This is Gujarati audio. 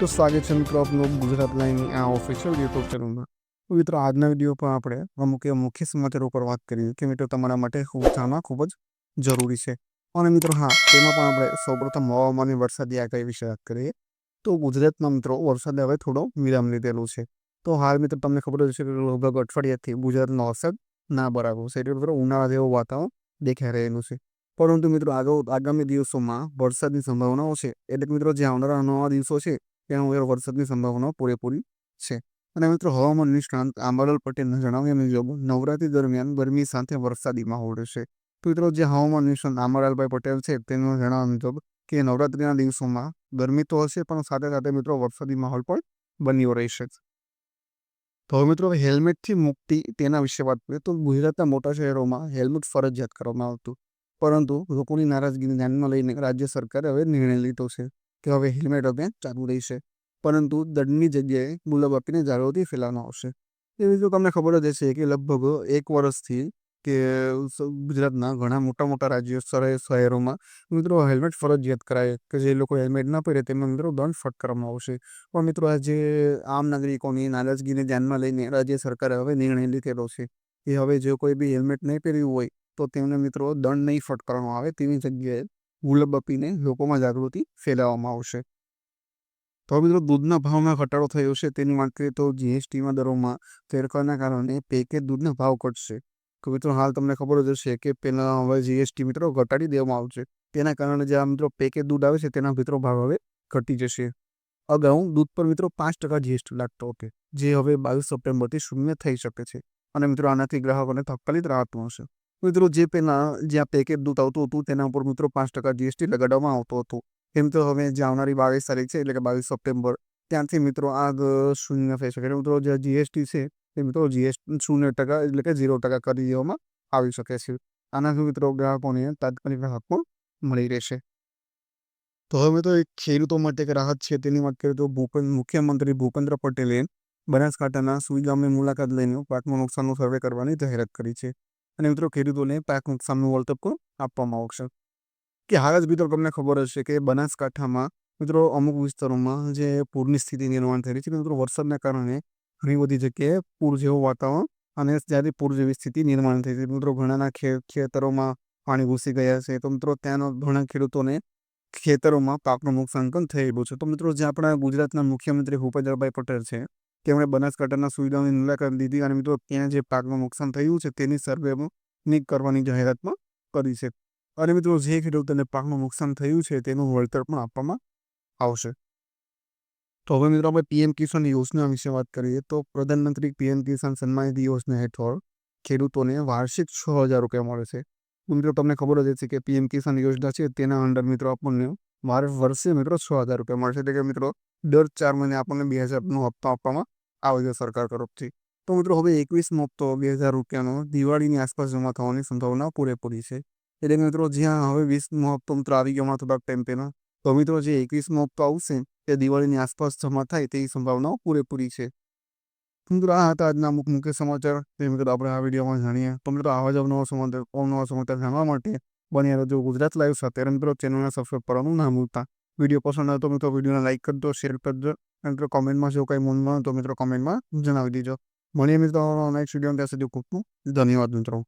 તો સ્વાગત છે મિત્રો ગુજરાત લાઈનની આ ઓફિશિયલ યુટ્યુબ ચેનલમાં મિત્રો, આજના વીડિયો પર આપણે અમુક મુખ્ય સમાચારો પર વાત કરીએ કે મિત્રો, તમારા માટે જાણવા ખૂબ જ જરૂરી છે. અને મિત્રો, હા, તેમાં પણ આપણે સૌપ્રથમ હવામાનની વરસાદી આગાહી વિશે વાત કરીએ. તો ગુજરાતમાં મિત્રો, વરસાદે હવે થોડો વિરામ લીધેલું છે. તો હાલ મિત્રો, તમને ખબર જ છે કે લગભગ અઠવાડિયાથી ગુજરાતનો વરસાદ ના બરાબર છે. એટલે મિત્રો, ઉનાળા જેવું વાતાવરણ દેખાઈ રહેલું છે. પરંતુ મિત્રો, આગળ, આગામી દિવસોમાં વરસાદની સંભાવનાઓ છે. એટલે મિત્રો, જે આવનારા નવા દિવસો છે ત્યાં હવે વરસાદની સંભાવનાઓ પૂરેપૂરી છે. અને મિત્રો હવામાન નિષ્ણાંત આંબાલાલ પટેલના જણાવ્યા મુજબ નવરાત્રી દરમિયાન ગરમી સાથે વરસાદી માહોલ રહેશે. તો મિત્રો, જે હવામાન નિષ્ણાંત આંબાલાલભાઈ પટેલ છે તેનું જણાવ્યા મુજબ કે નવરાત્રીના દિવસોમાં ગરમી તો હશે, પણ સાથે સાથે મિત્રો, વરસાદી માહોલ પણ બન્યો રહેશે. તો હવે મિત્રો હેલ્મેટથી મુક્તિ તેના વિશે વાત કરીએ તો ગુજરાતના મોટા શહેરોમાં હેલ્મેટ ફરજિયાત કરવામાં આવતું. પરંતુ લોકોની નારાજગીને ધ્યાનમાં લઈને રાજ્ય સરકારે હવે નિર્ણય લીધો છે. કે હવે હેલ્મેટ અભિયાન ચાલુ રહેશે. પરંતુ દંડની જગ્યાએ ગુલાબ આપીને જાગૃતિ ફેલાવવામાં આવશે. એવી રીતે તમને ખબર જ હશે કે લગભગ એક વર્ષથી કે ગુજરાતના ઘણા મોટા મોટા રાજ્યો શહેર શહેરોમાં મિત્રો હેલ્મેટ ફરજિયાત કરાય કે જે લોકો હેલ્મેટ ના પહેરે તેમને મિત્રો દંડ ફટકારવામાં આવશે. પણ મિત્રો આજે આમ નાગરિકોની નારાજગીને ધ્યાનમાં લઈને રાજ્ય સરકારે હવે નિર્ણય લીધેલો છે કે હવે જો કોઈ બી હેલ્મેટ નહીં પહેર્યું હોય તો તેમને મિત્રો દંડ નહીં ફટકારવામાં આવે તેવી જગ્યાએ ગુલાબ આપીને લોકોમાં જાગૃતિ ફેલાવવામાં આવશે. તો મિત્રો, દૂધના ભાવમાં ઘટાડો થયો છે. તેની વાત કરીએ તો જીએસટીમાં દરોમાં ફેરફારના કારણે પેકેજ દૂધના ભાવ ઘટશે. તો મિત્રો, હાલ તમને ખબર જ હશે કે પહેલાં હવે જીએસટી મિત્રો ઘટાડી દેવામાં આવશે. તેના કારણે જે આ મિત્રો પેકેજ દૂધ આવે છે, તેના મિત્રો ભાવ હવે ઘટી જશે. અગાઉ દૂધ પર મિત્રો પાંચ ટકા જીએસટી લાગતો હતો, જે હવે બાવીસ સપ્ટેમ્બરથી શૂન્ય થઈ શકે છે. અને મિત્રો, આનાથી ગ્રાહકોને તકલીફ રાહત મળશે. મિત્રો, જે પહેલાં જ્યાં પેકેજ દૂધ આવતું હતું, તેના ઉપર મિત્રો પાંચ ટકા જીએસટી લગાડવામાં આવતો હતો. એમ તો હવે જે આવનારી બાવીસ તારીખ છે, એટલે કે બાવીસ સપ્ટેમ્બર. ત્યાંથી મિત્રો આ શૂન્ય થઈ શકે. મિત્રો, જે જીએસટી છે, તે મિત્રો જીએસટી શૂન્ય ટકા એટલે કે ઝીરો ટકા કરી દેવામાં આવી શકે છે. આનાથી મિત્રો ગ્રાહકોને તાત્કાલિક રાહત પણ મળી રહેશે. તો હવે તો એક ખેડૂતો માટે એક રાહત છે, તેની વાત કરીએ તો ભૂપેન્દ્ર મુખ્યમંત્રી ભૂપેન્દ્ર પટેલે બનાસકાંઠાના સુઈ ગામે મુલાકાત લઈને પાકનું નુકસાનનું સર્વે કરવાની જાહેરાત કરી છે. અને મિત્રો ખેડૂતોને પાક નુકસાનનું વળતર આપવામાં આવશે. કે હાલ જ મિત્રો તમને ખબર હશે કે બનાસકાંઠામાં મિત્રો અમુક વિસ્તારોમાં જે પૂરની સ્થિતિ નિર્માણ થઈ રહી છે, મિત્રો વરસાદના કારણે ઘણી બધી જગ્યાએ પૂર જેવું વાતાવરણ અને જ્યારે પૂર જેવી સ્થિતિ નિર્માણ થઈ છે, મિત્રો ઘણાના ખેતરોમાં પાણી ઘૂસી ગયા છે, તો મિત્રો ત્યાંનો ઘણા ખેડૂતોને ખેતરોમાં પાકનું નુકસાન પણ થયેલું છે. તો મિત્રો જે આપણા ગુજરાતના મુખ્યમંત્રી ભૂપેન્દ્રભાઈ પટેલ છે તેમણે બનાસકાંઠાના સુવિધાઓની મુલાકાત લીધી અને મિત્રો ત્યાં જે પાકનું નુકસાન થયું છે તેની સર્વેની કરવાની જાહેરાત પણ કરી છે. અને મિત્રો જે ખેડૂતોને પાકનું નુકસાન થયું છે તેનું વળતર પણ આપવામાં આવશે. તો હવે મિત્રો આપણે પીએમ કિસાન યોજના વિશે વાત કરીએ તો પ્રધાનમંત્રી પીએમ કિસાન સન્માન નિધિ યોજના હેઠળ ખેડૂતોને વાર્ષિક છ હજાર રૂપિયા મળે છે. મિત્રો તમને ખબર જ હશે કે પીએમ કિસાન યોજના છે તેના અંડર મિત્રો આપણને વાર વર્ષે મિત્રો છ હજાર રૂપિયા મળશે. એટલે કે મિત્રો દર ચાર મહિને આપણને બે હજારનો હપ્તો આપવામાં છે સરકાર તરફથી. તો મિત્રો, હવે એકવીસમો હપ્તો બે હજાર રૂપિયાનો દિવાળીની આસપાસ જમા થવાની સંભાવના પૂરેપૂરી છે. એટલે મિત્રો, જ્યાં હવે વીસમો હપ્તો મિત્રો આવી ગયો થોડાક ટાઈમ પહેલાં, તો મિત્રો જે એકવીસમો હપ્તો આવશે, તે દિવાળીની આસપાસ જમા થાય તેવી સંભાવનાઓ પૂરેપૂરી છે. મિત્રો, આ હતા આજના અમુક મુખ્ય સમાચાર. તે મિત્રો, આપણે આ વિડીયોમાં જાણીએ. તો મિત્રો, આવા જ અવનવા સમાચાર અવનવા સમાચાર જાણવા માટે બન્યા રહેજો ગુજરાત લાઈવ સાથે. મિત્રો, ચેનલને સબસ્ક્રાઈબ કરવાનું ના ભૂલતા. વીડિયો પસંદ આવે તો મિત્રો, વિડીયોને લાઈક કરજો શેર કરજો મિત્રો કોમેન્ટમાં જો કંઈ હોય તો મિત્રો કોમેન્ટમાં જણાવી દેજો. મળીએ મિત્રો નેક્સ્ટ વીડિયો ત્યાં સુધી ખૂબ ખૂબ ધન્યવાદ મિત્રો.